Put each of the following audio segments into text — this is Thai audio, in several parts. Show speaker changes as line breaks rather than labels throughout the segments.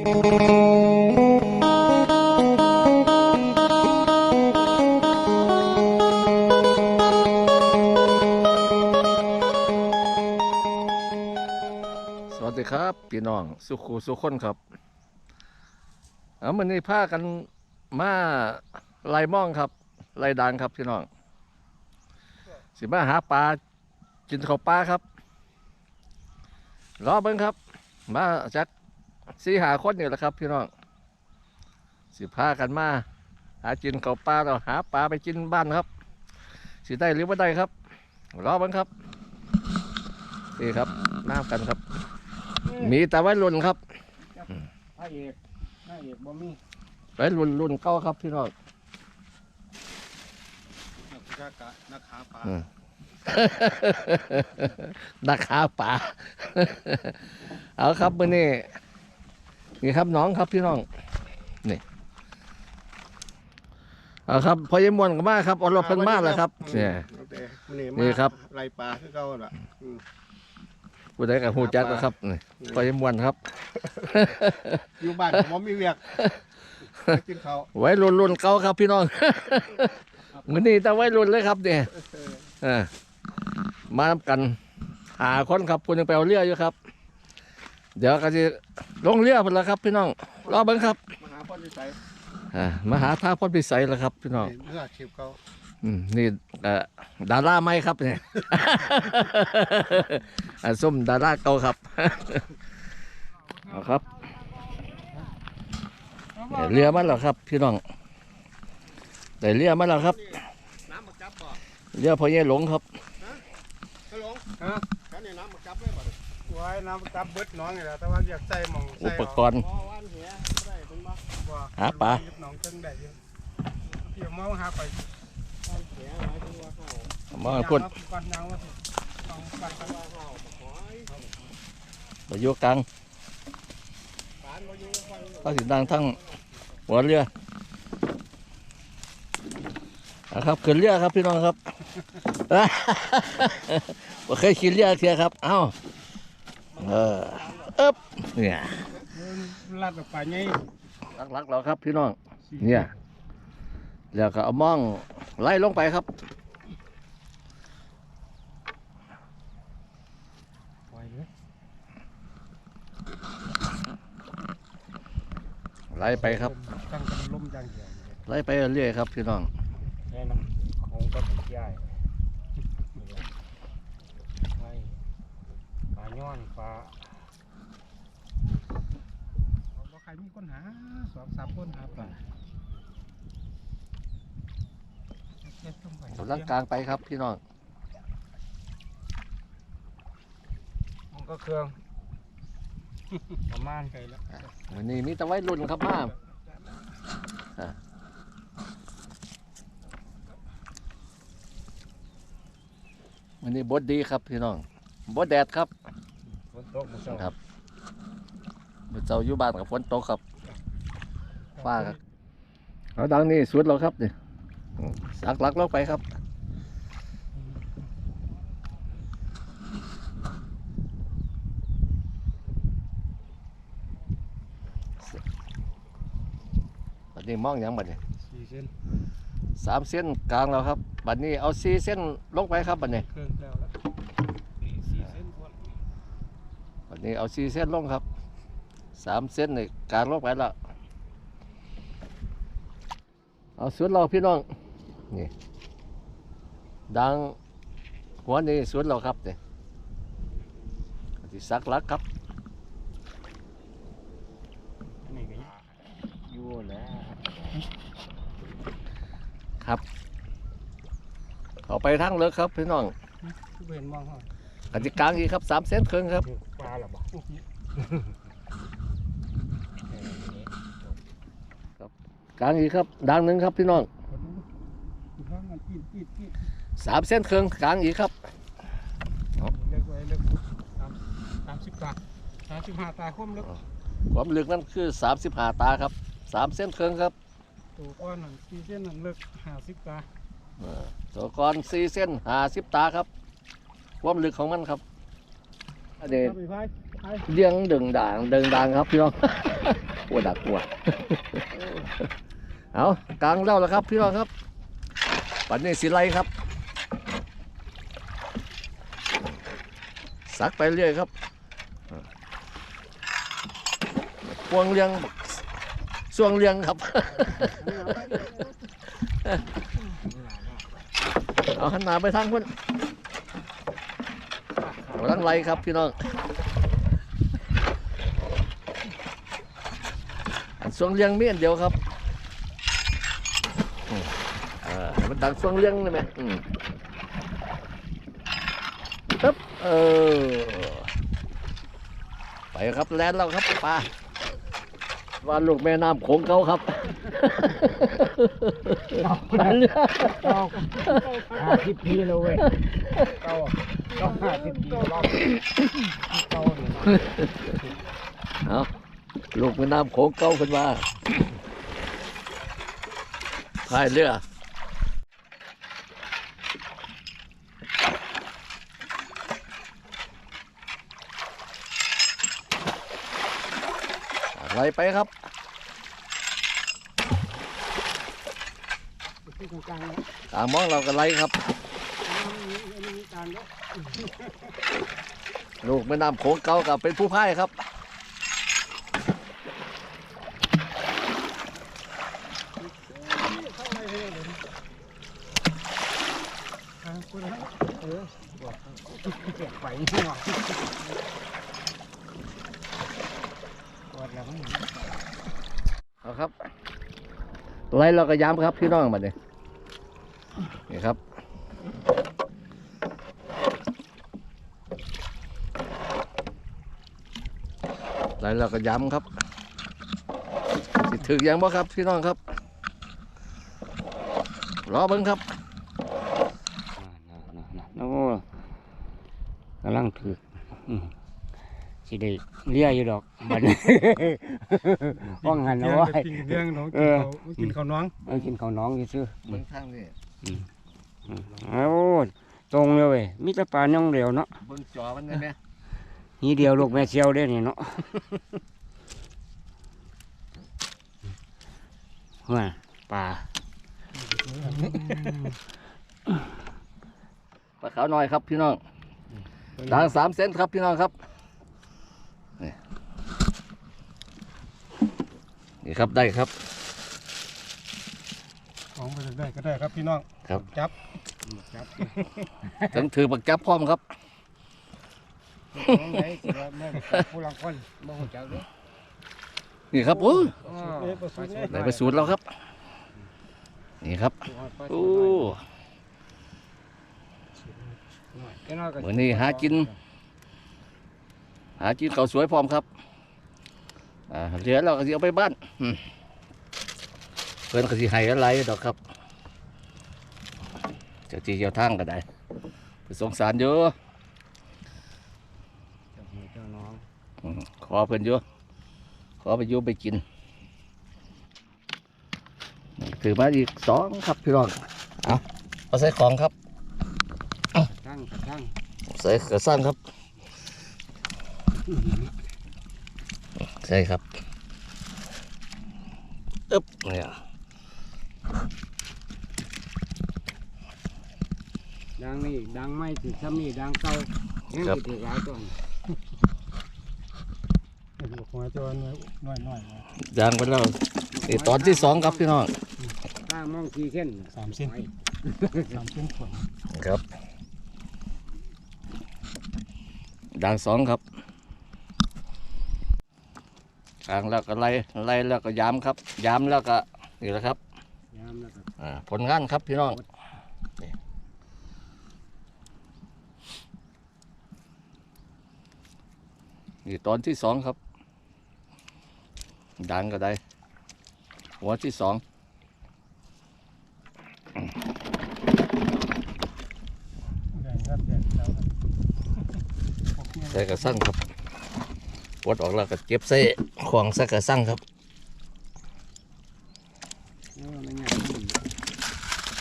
สวัสดีครับพี่น้องสุขูสุขคนครับเอามันนี้พากันมาไล่ม่องครับไล่ดังครับพี่น้องสิมาหาปลากินข้าวปลาครับรอเบิ้งครับ มาจาก สี่หาคนนี่แหละครับ พี่น้องสิพากันมา หากินข้าวปลาเราหาปลาไปกินบ้านครับ สิได้หรือไม่ได้ครับรอเบิ้งครับนี่ครับน้ำกันครับ มีแต่ไว้รุ่นครับ
พระเอกพระเอกบ่มี
ไว้รุ่นรุ่นเก้าครับพี่น้อง
นักกะนักหาปลา
อืมนักหาป่าเอาครับมื่อนี้ นี่ครับน้องครับพี่น้องนี่เอาครับพอยายมวนก็มาครับอรรถเพิ่นมาแล้วครับเนี่ย
นี่
นี่ครับ
ไล่ปลาคือเก่าล่ะอืม
ผู้ใดกับหูจักนะครับนี่พอยายมวนครับ
อยู่บ้านผมมีเวียกไปกินข้าว
ไว้รุ่นรุ่นเก่าครับพี่น้องมื่อนี้แต่ไว้รุ่นเลยครับเนี่ยเออมาทำกันหาคนครับคุณยังไปเอาเรืออยู่ครับ เดี๋ยวก็จะลงเรือหมดแล้วครับ พี่น้องรอเบิ้งครับ
มาหาพ่อที่ใส่
อ่ามาหาท่าพ่นพิสัยแล้วครับ พี่น้อง
เมื่อชีพเขา
อืมนี่เอ่อดาราไหมครับเนี่ย อ่าส้มดาราเก่าครับ เอาครับได้เรือมาแล้วครับ พี่น้องได้เรือมาแล้วครับ
น้ำมาจับบ่
เรือพ่อเย่หลงครับ
ฮัลโหลฮะกันนี่น้ำมาจับเลยบ่ไว้น้ำมาจับเบิดน้องนี่แหละแต่ว่าอยากใส่หม่อง
อุ
ใส่
ปกรณ์
บ่ว่านเหียบ่ได้เป็นบ่บ่
หาปลา
น้องจังได้อยู่พี่เอามาหาไปว่านเหียหมายถึงว่าเข้า
มาพ่น
ก่อนยางว่าสิลองปัดกันว่าเข้าขอย
มาอยู่กลาง
ปานบ่อยู่ฟัง
ก็สิดังทั้งหัวเรือเอาครับขึ้นเรือครับพี่น้องครับ บ่เคยขี่เรือเทียครับ เอ้า เอออึ๊บเนี่ย
ลัดออกไปไง
หลักๆเราครับพี่น้อง เนี่ย แล้วก็เอามองไล่ลงไปครับ
ปล่อยเลย
ไล่ไปครับ
ตั้งกันลมอย่างเดียวเลย
ไล่ไปเรื่อยๆครับพี่น้อง
แน่นอนของก็ถูกย้ายนี่แหละไว้ปลา ย้อนปลาเอาบ่ใครมีคนหาสองสามคนหาปลาเก็บลงไป
กำลังกลางไปครับพี่น้อง
มันก็เครื่องประมาณไกลแล้ว
วันนี้มีแต่ไว้รุ่นครับมาวันนี้บดดีครับพี่น้อง บดแดดครับ
ฝนตกมาเช้า
ครับเมื่อเจ้าอยู่บ้านกับฝนตกครับฟ้าครับเอาดังนี่สุดแล้วครับนี่สักหลักลงไปครับบัดนี้มองหยังบัดนี้
สี่เส้น
สามเส้นกลางแล้วครับบัดนี้เอาสี่เส้นลงไปครับบัดนี้
เครื่องแล้วแล้วนี่สี่เส้นพวก
บัด นี้เอาสี่เส้นลงครับสามเส้นนี่กลางลงไปแล้วเอาสุดเราพี่น้องนี่ดังหัวนี่สุดเราครับเนี่ยที่สักลักครับ
อันนี้ก็อยู่แล้ว
เขาไปทางเลิกครับพี่น้อง
เห็นมองห้อง
กติกลางอีกครับสามเส้นครึ่งครับ
ปลาหรอบ่
กลางอีกครับดังหนึ่งครับพี่น้อง
คนนู้นอยู่ข้างมันปีนปีนปีน
สามเส้นครึ่งกลางอีกครับ
เลิกไว้เลิกสามสามสิบตาสามสิบห้าตาคมเลิก
ความลึกนั่นคือสามสิบห้าตาครับสามเส้นครึ่งครับ
ตัวก้อนนั่นสี่เส้นนั่นเลิกห้าสิบตา
เออตัวกรสี่เส้นห้าสิบตาครับ ความลึกของมันครับอันนี้
ถ้าไม่พาย
เลี้ยงดึงด่างดึงด่างครับพี่น้องปวดดักปวดเอากลางเล่าแล้วครับพี่น้องครับปันนี้สิไลครับ สักไปเรื่อยครับพวงเลี้ยงส่วงเลี้ยงครับเอาหันหน้าไปทางเพื่อน กำลังไล่ครับพี่น้องอันส่วงเลี้ยงมีอันเดียวครับอืมอ่าให้มันดังส่วงเลี้ยงเลยไหมอืมปึ๊บเออไปครับแลนด์เราครับปลาว่าลูกแม่น้ำโขงเก่าครับไปเรือ
ห้าสิบปีแล้วเว้ย เก้าเก้าห้าสิบปีรอบเก้าเนี่ย
เอาลูกแม่น้ำโขงเก่าขึ้นมาพายเรืออะไรไปครับ
ตางเนี่ย
ตามองเราก็ไล่ครับั
นแล้ว
ลูกแม่น้ำโขงเก่ากับเป็นผู้พ่ายครับ
เข้าไปเลยเดี๋ยทางคนให้เออบอกเก็บไว้ที่หน่อดแล้วมัน
เอาครับไล่เราก็ย้ำครับพี่น้องมาเนี่ยนี่ครับ ไล่เราก็ย้ำครับสิถึกยังบ่ครับพี่น้องครับ รอเบิ้งครับ
โอ้กำลังถืออืมสิได้เลี้ยอยู่ดอกบัดนี้ว่างหันเอาไว้
กินเรื่องน้อง
เอ
กิน
อ
เขากินเขาวน้อง
เอากินข้าวน้องซื่อ
เบิ้งทางนี่
ๆเอาตรงเลยเว้ยมีแต่ปลาน่องเดียวเนาะ
เบิ้งจอมันได้ไหม
นี่เดียวลูกแม่เชียวเด้อนี่เนาะว่าปลา
ปลาขาวน้อยครับพี่น้องด่างสามเซนครับพี่น้องครับ นี่นี่ครับได้ครับ
ของไปได้ก็ได้ครับพี่น้อง
ครับ
จับ
ครับ
ถึงถือปักจับพร้อมครับ
ของไหนสิว่าแม่ผู้ลังคนบ่ฮู้จักเด้อ
นี่ครับโอ้
อ๋อ
เอ้ประสูติเนี่ย
ไปสูตรแล้วครับ นี่ครับโอ้เหมือนนี่หากิน หากินเขาวสวยพร้อมครับอ่าเหลือเราก็สิเอาไปบ้านอืมเพื่อนก็สิให้อะไรดอกครับจ้าที่เจ้าทางก็ได้ไปสงสารเยอะ
เจ้าน้อง
อืมขอเพื่อนเยอะขอไปอยุไปกินถือมาอีกสองครับพี่รองเอาเอาใส่ของครับ
ตั้งกระตั้ง
ใส่กระสังครับใช่ครับอึ๊บเนี่ย
ดังนี่ดังไม่ถึงซ้ำนี่ดังเก่ายังสิถือหลายต้น
บอกหัว จวนน้อยน้อย
ยางไปแล้วนี่ตอนที่สองครับพี่น้อง
ตั้งมองกี่เส้น
สามเส้นสามเส้นขวด
ครับด่างสองครับกลางแล้วก็ไล่ไล่แล้วก็ย้ำครับ ย้ำแล้วก็นี่แหละครับ
ยามแล้วก็
ผลงานครับพี่น้องนี่ตอนที่สองครับ ดังก็ได้ หัวที่สอง
แดงครับแดงแล้วครับ
ใส่กระสั่งครับปวดออกแล้วก็เก็บใส่ขวางใส่กระสั่งครับ
เออมันง่ายดี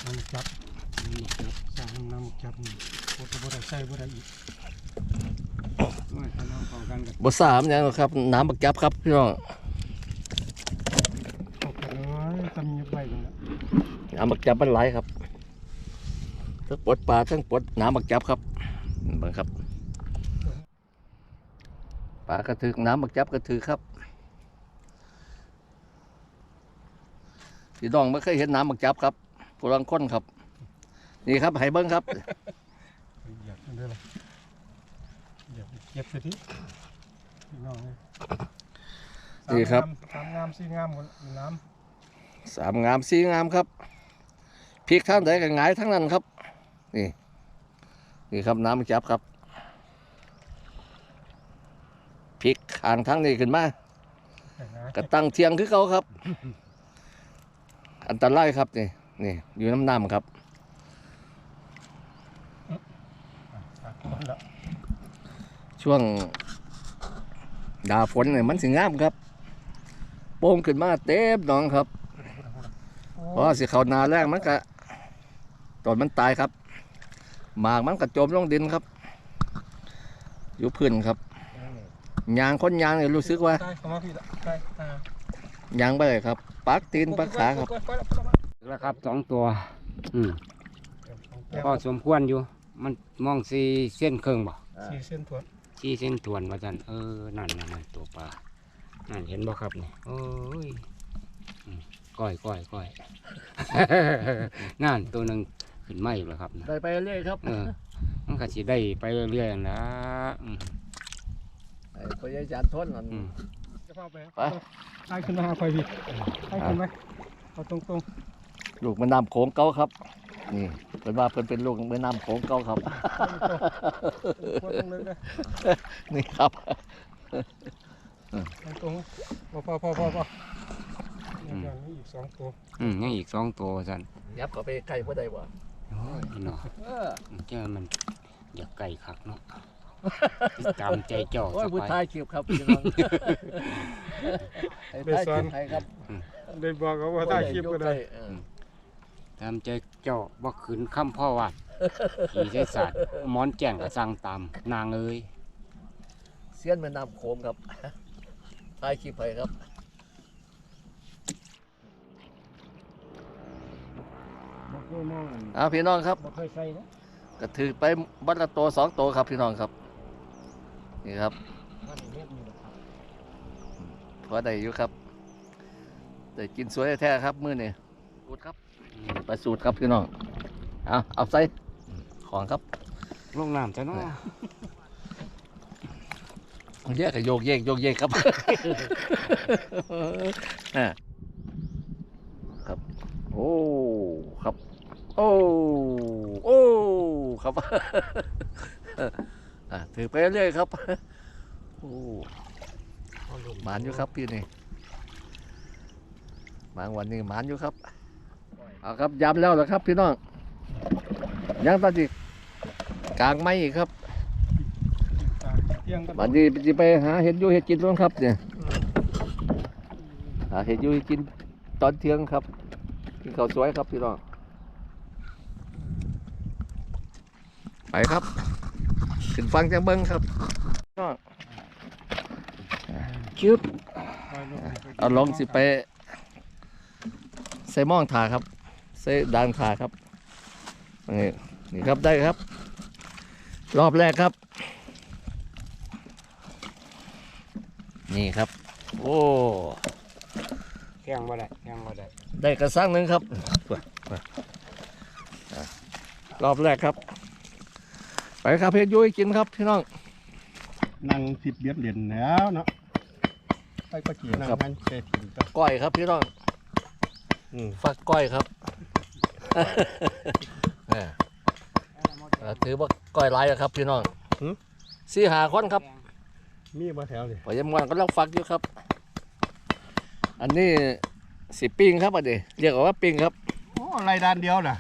น้ำจับ
มันจับ
สร้างน้ำจับนี่โคตรบ่ได้ใส่บ่ได้อีก
ว่าถ้าเราเข้ากันกับ
บ่สามอย่างหรอกครับ น้ำบักจับครับพี่น้อง
โอเคเลยทำยุบไปตรงนั้น
น้ำบักจับมันไหลายครับทั้งปลดปลาทั้งปลดน้ำบักจับครับเบิ่งครับปลากระถือน้ำบักจับกระถือครับพี่น้องไม่เคยเห็นน้ำบักจับครับผู้ลังคนครับ นี่ครับให้เบิ้งครับ
อยากได้เลยอยากเก็บไปที่พี่น้องเลย
นี่ครับ
สามงามสี่งามหมดน้
สามงามสี่งามครับ พริกท่านใดก็หงายทั้งนั้นครับ นี่ นี่ครับน้ำบักจับครับพริกขางทั้งนี้ขึ้นมาำ
นะ
กระตั้งเทียงคือเขาครับ อันตรายครับนี่นี่อยู่น้ำน้ำครับ
ตัดหมดแล้ว
ช่วงดาฝนเนี่ยมันสิงามครับ โป่งขึ้นมาเต็มหนองครับเพราะว่าสิเขานาแรงมันก็ ต้นมันตายครับหมากมันก็จมลงดินครับ อยู่พื้นครับยางคนยางเนี่ยรู้สึกว่า
ใช่เข้ามาพี่ละใช่อ่ายา
งไปเลยครับ ปักตีนปักขาครับ
แล้วครับสองตัว อืม
ก็
ก็สมควรอยู่ มันมองสีเส้นเครื่องบ่
สี่เส้นทวน
สีเส้นทวนว่าจันเออนั่นนั่นนั่นตัวปลานั่นเห็นบ่ครับนี่โอ้ยอืมก้อยก้อยก้อยนั่นตัวหนึ่ง ขึ้นมาอีกแล้วครับนะ
ได้ไปเรื่อยครับ
เออมันก็สิได้ไปเรื่อยๆนั่นละอืม
ไปยายจานทนนั่น
อืม
จะเข้าไป
ไป
ให้ขึ้นมาหาไฟพี่ให้ขึ้นไหมเอาตรงตรง
ลูกแม่น้ำโขงเก่าครับ นี่เพิ่นว่าเพิ่นเป็นลูกแม่น้ำโขงเก่าครับ
ๆตรงเลยนะ
นี่ครับ
ตรงพอพอพอพอพอนี่อย่างนี้อีกสองตัว
อืมยังอีกสองตัวว่าจัน
ยับเข้าไปใกล้บ่ได้บ่
โอ้ยเนาะ
เออ
เจ้ามันอยากไก่คักเนาะตามใจเจ้า
โอ้ย
ส
ผู้
บาย
ชายคลิปครับพี่น้องให้ถ่ายคลิปให้ครับ
ได้บอกเขาว่าถ่ายคลิปก็ได้
เออ
ตามใจเจ้าบ่ขืนคำพ่อวัดขี่ใช้ศาสตร์หมอนแจ้งก็สั่งตามนางเอ้ย
เสียนแม่น้ำโขงครับถ่ายคลิปให้ครับ
เคยมอง
เอาพี่น้องครับ
บ่เคยใส่นะ
ก็ถือไปบัดละตัวสองตัวครับพี่น้องครับ นี่ครับ
มันเฮ็ดอยู่ครับ
พอได้อยู่ครับได้กินสวยแท้ๆครับมื้อนี้สูตรครับไปสูตรครับพี่น้องเอาเอาใส่ของครับ
ลงน้ำซะเนาะ
เรียกกับโยกเยกโยกเยกครับอ่าครับ โอ้ครับ โอ้โอ้ครับอ่าถือไปเรื่อยครับโอ้หมานอยู่ครับพี่นี่หมานวันนี้หมานอยู่ครับเอาครับย้ำแล้วเหรอครับ พี่น้องยังตอนที่กลางไม้อีกครับ
บัน
วันนี้จะไปหาเห็ดยูเห็ดกินร่วงครับ เนี่ยหาเห็ดยูเห็ดกินตอนเที่ยงครับกินข้าวสวยครับพี่น้อง ไปครับ ขึ้นฟังจังเบิ้งครับพี่น้องชึบเอาลงสิไป ใส่หม่องถาครับ ใส่ดางถาครับนี่นี่ครับได้ครับ รอบแรกครับ นี่ครับ โอ้
แข้งบ่ได้แข้งบ่ได้
ได้กระสังหนึ่งครับอะรอบแรกครับไป ครับเพชรยุ้ยกินครับพี่น้อง
นั่งผิดเบียดเหรียญแล้วเนาะไปก็จีนั่งมันเศษถิ่นก็
ก้อยครับพี่น้อง
อืม
ฟักก้อยครับเออเออถือว่าก้อยหลายอะครับพี่น้องสี่หาคนครับ
มีมาแถวนี่
พอยามวันก็ลังฟักอยู่ครับ อันนี้สิปิ้งครับอันนี้เรียกว่าปิ้งครับ
โอ้ไรด้านเดียวน่ะ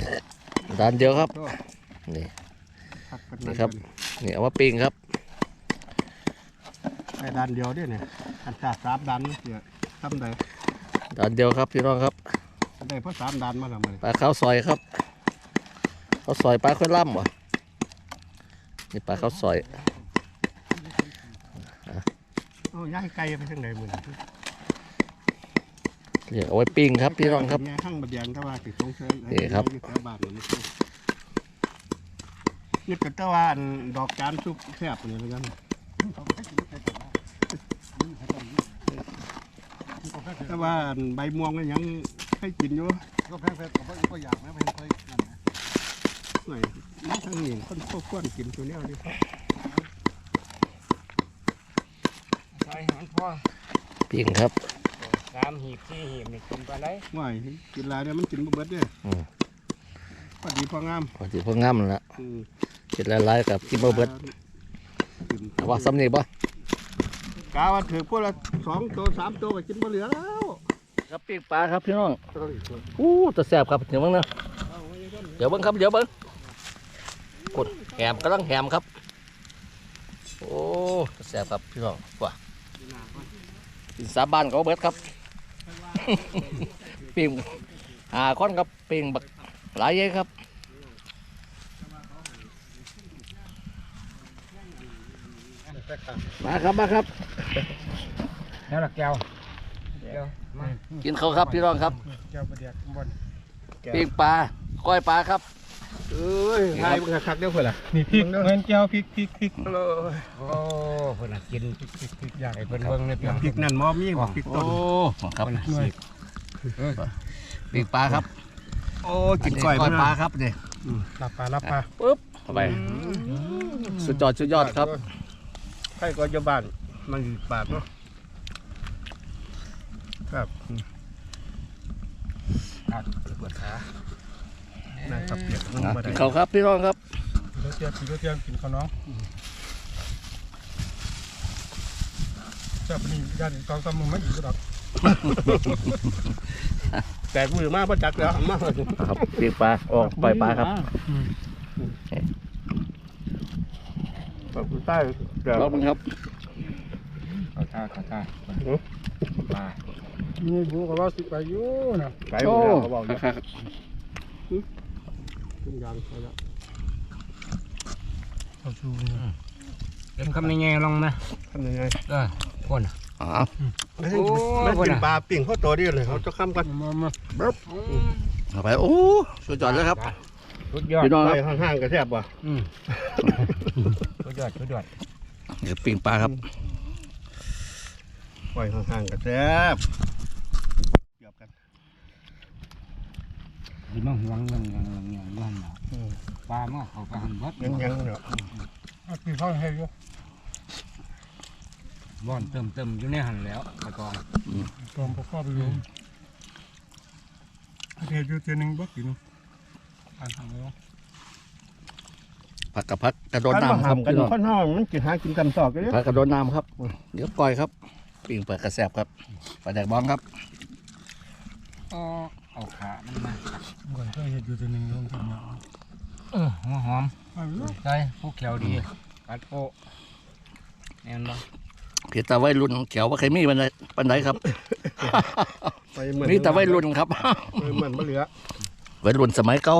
ด้านเดียวครับนี่
พักกั น
นี่ครับนี่เอามาปิ้งครับ
ไรด้านเดียวเด้วยเนี่ยอันจากสามด้านเสียทำได้
ด้านเดียวครับพี่น้องครับ
ได้เพราะสามด้านมาแล้วมัน
ปลาข้าวซอยครับข้าวซอยปลาข้าวล่ำเหรอนี่ปลาข้าวซอยอะ
เอาย้ายไกลไปทางไหนมือนี่
เดี๋ยวเอาไว้ปิ้งครับพี่น้องครับ
ย้ายข้างบั ดยางก็ว่าติดตรงเชย
นี่ครับ
แถวบ้านนี่มันนี่ก็ตะวันดอกจานซุปแคบนี่เหมือนกันแต่ว่าใบม่วงก็ยังให้กินอยู่
ก็แพ้แพ้ก็ก็อยากนะไม่เคยนั่นนะ
หน่อยน้ำทางนี้คนโคตรควรกินตัวเนี้ยดิ
ใส่หันพ่อ
ปิ้งครับ
สามหีบสี่หีบนี่กินไปได้
ว่ากินหลายเนี่ยมันกินบ่เบิดเด้ออ
ม
พอดีพองาม
พอสิพวกง่ำละ
อืม
กินหลายๆกับกินบ่เบิด
กิน
แต่ว่าซ้ำนี่บ่
กาว่าถือพวกละสองตัวสามตัวก็กินบ่เหลือแล้ว
ครับปิ้งปลาครับพี่น้องอู้จะแซ่บครับเดี๋ยวเบิ่งนะเดี๋ยวเบิ่งครับเดี๋ยวเบิ่งกดแหมกำลังแหมครับ โอ้จะแซ่บครับพี่น้องว่ากินสาบานเขาเบิดครับปิ้งหาคนครับปิ้งบักหลายเยอะครับ มาครับมาครับ
แล้วละแก้วแก้วมา
กินข้าวครับพี่น้องครับ
แก้วประเดียกบน
ปิ้งปลาก้อยปลาครับ
เอ้ยทายมึงคักเดียวเพื่อนล่ะนี่พริกเงินแก้วพริกพริกพริก
โอ้เพิ่นน่ะกิน
พริกพริกอยาก
ไอ้เพิ่นเบิ่งในเปียง
พริกนั่นมอมีบ่พริกต้
โอ้
น
ครับ
หน่วย
ปิ้งปลาครับ
โอ้กินก้อย
ก้อยปลา
ค
ครับรับเนี่ย
รับปลารับปลา
ปุ๊บเข้าไปสุดยอดสุดยอดครับ
ใครก็อยู่บ้านมันอยู่ปากเนาะครับ
ปวดขา
นะครับเปียกมัน
อะ
บ่
กิ
ได้
นข้าวครับพี่น้องครับ
กินเทียมกินเทียมกินข้าวน้องจับนี่ยันกองกำมือไม่อยู่ก็ดอกแต่มือมาประจักแล้วมา
ครับปิ้งปลาออกปล่อยปลาครับ
ขอบคุณใต้เดี๋ยว
รอบนึงครับ
เข้าท่าเข้าท่ามา
นี่ผมก็ว่าสิไปอยู่นะไป
โอ้
เขาบอกอยู่
ครับ
ขึ้นยางไปแล้วเขาชู
เต็มคำในแง่ลงนะ
ทำยังไง
เออคน
อ๋อ
ไม่ใช่ไม่กินปลาปิ่งเขาตัวเดียวเลยเขาจะข้ามกันมามา
เอาไป โอ้สุดยอดเลยครับ
สุดยอด
พี่น้อง
ไป
ครับ
ห่างๆกันแทบว่ะ
อืม สุดยอดสุดยอด
เดี๋ยวปิ้งปลาครับ
ปล่อยห่างๆกันแทบเกี่ยวกัน
ดีมากหวังยังยังยังยังยังเนาะปลามาเขาไปหันวัด
ยังยังเนาะกินข้าวให้เยอะ
บ่อนเติมเติมอยู่ในหันแล้วตะกอง
ตอมประกอบอยู่เทอยู่เทียนึงบ่กินอ่านทางแล้ว
ผักกับผักกระโดดน้ำครับ
กัน
พี่น้อง
ข้าวน้อมันกินหากินกันสอกกันเนี่ย
ผักกระโดดน้ำครับ เดี๋ยวปล่อยครับปิ้งปลากระแสบครับปลาแดกบ้องครับ
อ๋อเอาขามันมา
ก่อนก็เห็ดอยู่เทียนึงลงทำเนาะ
เออหัวหอมใช่ผู้เขียวดีกัดโปะแน่นบ่
เพียแต่วัยรุ่นเขียวว่าใครมีปันไดปันไดครับ
ไปเหมือน
มีแต่วัยรุ่นครับ
เหมือนมะเหลือ
วัยรุ่นสมัยเก่า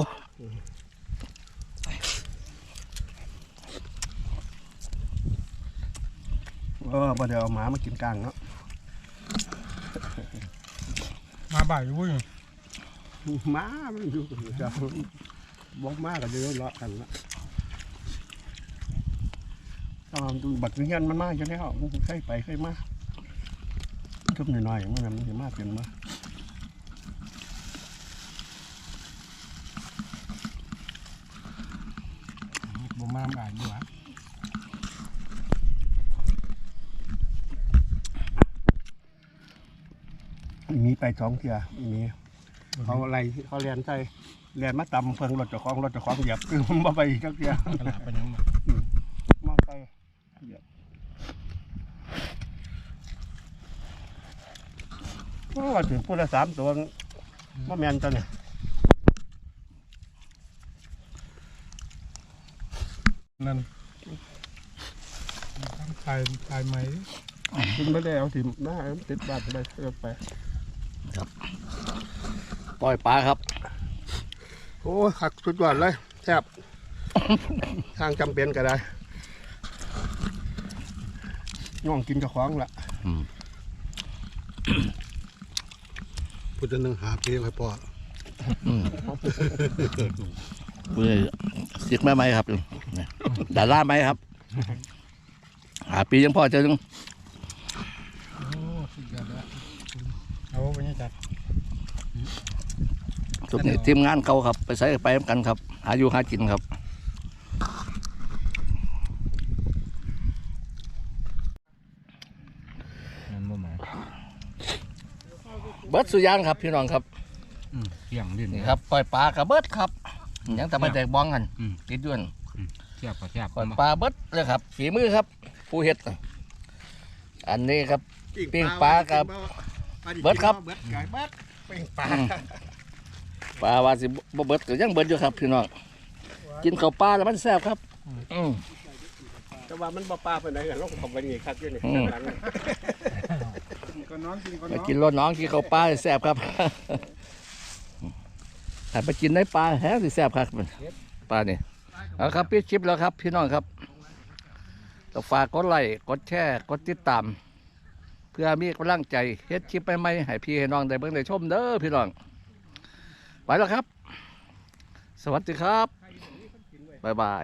เออบ่เดี๋ยวเอาหมามากินกลางเนาะ
มาบ่ายอยู่เว้ย
หมามันอยู่จะบอกมาก็จะเลาะกันละตอนดูบัตรเงินมันมาอยู่แล้วมันเคยไปเคยมาทุบหน่อยๆมันมันจะมาเป็นมา
บ่มาบ่ายอยู่หวะ
มี ไปสองเทียมีเขาอะไรเขาเรียนใส่เรียนมาตำเพิงรถเจ้าของรถเจ้าของเหยียบคือมันบ่ไปอีกจักเทีย
ตลาดไปยังมา
มาไปเหยียบโอ้ถึงพูดละสามตัวมาแมนตัวเนี่ย
นั่นถ่ายถ่ายไหม
คุณไม่ได้เอาถิ่มหน้าเอาติดบ้านไปเอาไป
ปล่อยปลาครับ
โอ้หักสุดยอดเลยแทบทางจำเป็นก็ได้ย่องกินกับของละ
อืม
พูดจะนึงหาปีไว้พอ
อืมคุยสิกแม่ไหมครับนี่ดาราไหมครับ หาปียังพอเจะนึง
โอ้สุดยอดแล้วเอาไปนี่จัด
ทุกนี่ทีมงานเขาครับ ไปใส่ไปนำกันครับ หาอยู่หากินครับ
นั่นบ่หมาย
เบิดสุยางครับพี่น้องครับ
อืมเที่ยงดิน
นี่ครับปล่อยปลากระเบิดครับยังแต่ไม่แตกบ้องกัน
อืม
ติดด้วน
เที่ยงก็เที่ยง
ปล่อยปลาเบิดเลยครับฝีมือครับผู้เฮ็ดอันนี้ครับปิ้งปลากับเบิดครับ
เบิดไก่เบิดปิ้งปลา
อืม ปลาวาสิบ่เบิดก็ยังเบิดอยู่ครับพี่น้องกินข้าวปลาแล้วมันแซ่บครับ อืม
แต่ว่ามันบ่ปลาไปไหนกันลงทำไปนี่ครับอยู่นี่
อืม
ข้างหลัง
ก็น้องกินก็
มา
น้อง
กินรสน้องกินข้าวปลาแซ่บครับถ้าไปกินในปลาแฮะสิแซ่บครับปลานี่เอาครับพี่ชิปแล้วครับ พี่น้องครับต้องฝากกดไลค์กดแชร์กดติดตาม เพื่อมีกำลังใจเฮ็ดคลิปใหม่ๆให้พี่ให้น้องได้เบิ่งได้ชมเด้อพี่น้อง ไปแล้วครับ สวัสดีครับ บ๊ายบาย